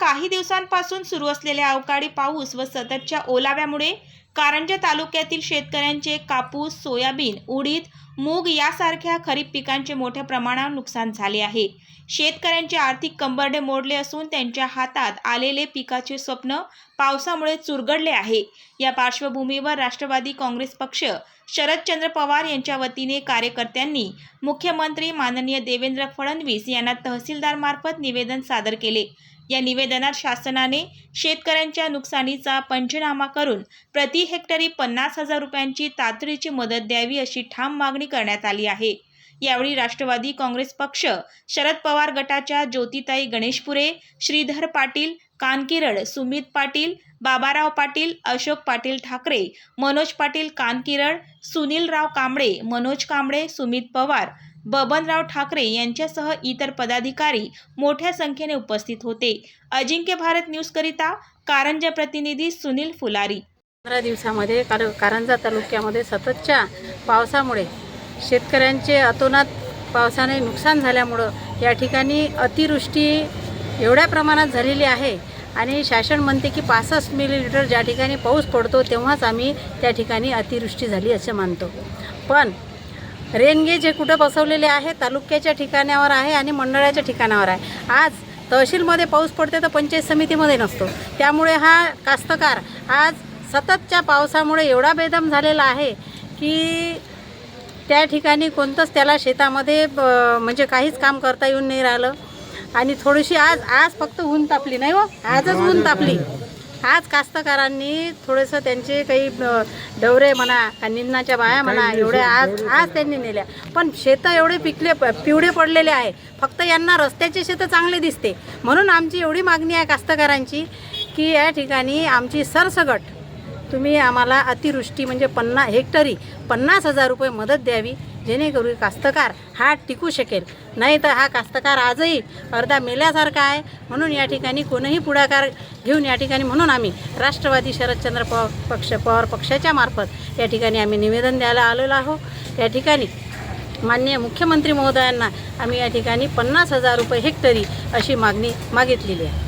काही दिवसांपासून सुरू असलेल्या अवकाळी पाऊस व सततच्या ओलाव्यामुळे कारंजा तालुक्यातील शेतकऱ्यांचे कापूस सोयाबीन उडीद मूग यासारख्या खरीप पिकांचे मोठ्या प्रमाणावर नुकसान झाले आहे. शेतकऱ्यांचे आर्थिक कंबरडे मोडले असून त्यांच्या हातात आलेले पिकाचे स्वप्न पावसामुळे चुरगडले आहे. या पार्श्वभूमीवर राष्ट्रवादी काँग्रेस पक्ष शरदचंद्र पवार यांच्या वतीने कार्यकर्त्यांनी मुख्यमंत्री माननीय देवेंद्र फडणवीस यांना तहसीलदारमार्फत निवेदन सादर केले. या निवेदनात शासनाने शेतकऱ्यांच्या नुकसानीचा पंचनामा करून प्रति हेक्टरी पन्नास हजार रुपयांची तातडीची मदत द्यावी अशी ठाम मागणी करण्यात आली आहे. यावेळी राष्ट्रवादी काँग्रेस पक्ष शरद पवार गटाच्या ज्योतिताई गणेशपुरे श्रीधर पाटील कानकिरड सुमित पाटील बाबाराव पाटील अशोक पाटील ठाकरे मनोज पाटील कानकिरड सुनीलराव कांबळे मनोज कांबळे सुमित पवार बबनराव ठाकरे यांच्यासह इतर पदाधिकारी मोठ्या संख्येने उपस्थित होते. अजिंक्य भारत न्यूजकरिता कारंजा प्रतिनिधी सुनील फुलारी. पंधरा दिवसामध्ये कार कारंजा तालुक्यामध्ये सततच्या पावसामुळे शेतकऱ्यांचे अतोनात पावसाने नुकसान झाल्यामुळं या ठिकाणी अतिवृष्टी एवढ्या प्रमाणात झालेली आहे आणि शासन म्हणते की पासष्ट मिलीलिटर ज्या ठिकाणी पाऊस पडतो तेव्हाच आम्ही त्या ठिकाणी अतिवृष्टी झाली असे मानतो. पण रेनगेज हे कुठं बसवलेले आहे? तालुक्याच्या ठिकाणावर आहे आणि मंडळाच्या ठिकाणावर आहे. आज तहसीलमध्ये पाऊस पडते तर पंचायत समितीमध्ये नसतो. त्यामुळे हा कास्तकार आज सततच्या पावसामुळे एवढा बेदम झालेला आहे की त्या ठिकाणी कोणतंच त्याला शेतामध्ये ब- म्हणजे काहीच काम करता येऊन नाही राहिलं. आणि थोडीशी आज आज फक्त ऊन तापली नाही हो? आजच ऊन तापली. आज कास्तकारांनी थोडंसं त्यांचे काही डवरे म्हणा का निंदनाच्या बाया म्हणा एवढ्या आज आज त्यांनी नेल्या. पण शेतं एवढे पिकले प- पिवळे पडलेले आहे. फक्त यांना रस्त्याचे शेतं चांगले दिसते. म्हणून आमची एवढी मागणी आहे कास्तकारांची की या ठिकाणी आमची सरसगट तुम्ही आम्हाला अतिवृष्टी म्हणजे पन्ना हेक्टरी पन्नास हजार रुपये मदत द्यावी जेणेकरून कास्तकार हा टिकू शकेल. नाही तर हा कास्तकार आजही अर्धा मेल्यासारखा आहे. म्हणून या ठिकाणी कोणीही पुढाकार घेऊन या ठिकाणी म्हणून आम्ही राष्ट्रवादी शरदचंद्र पवार पक्ष पवार पक्षाच्या मार्फत या ठिकाणी आम्ही निवेदन द्यायला आलेलो आहोत. या ठिकाणी माननीय मुख्यमंत्री महोदयांना आम्ही या ठिकाणी पन्नास हजार रुपये हेक्टरी अशी मागणी मागितलेली आहे.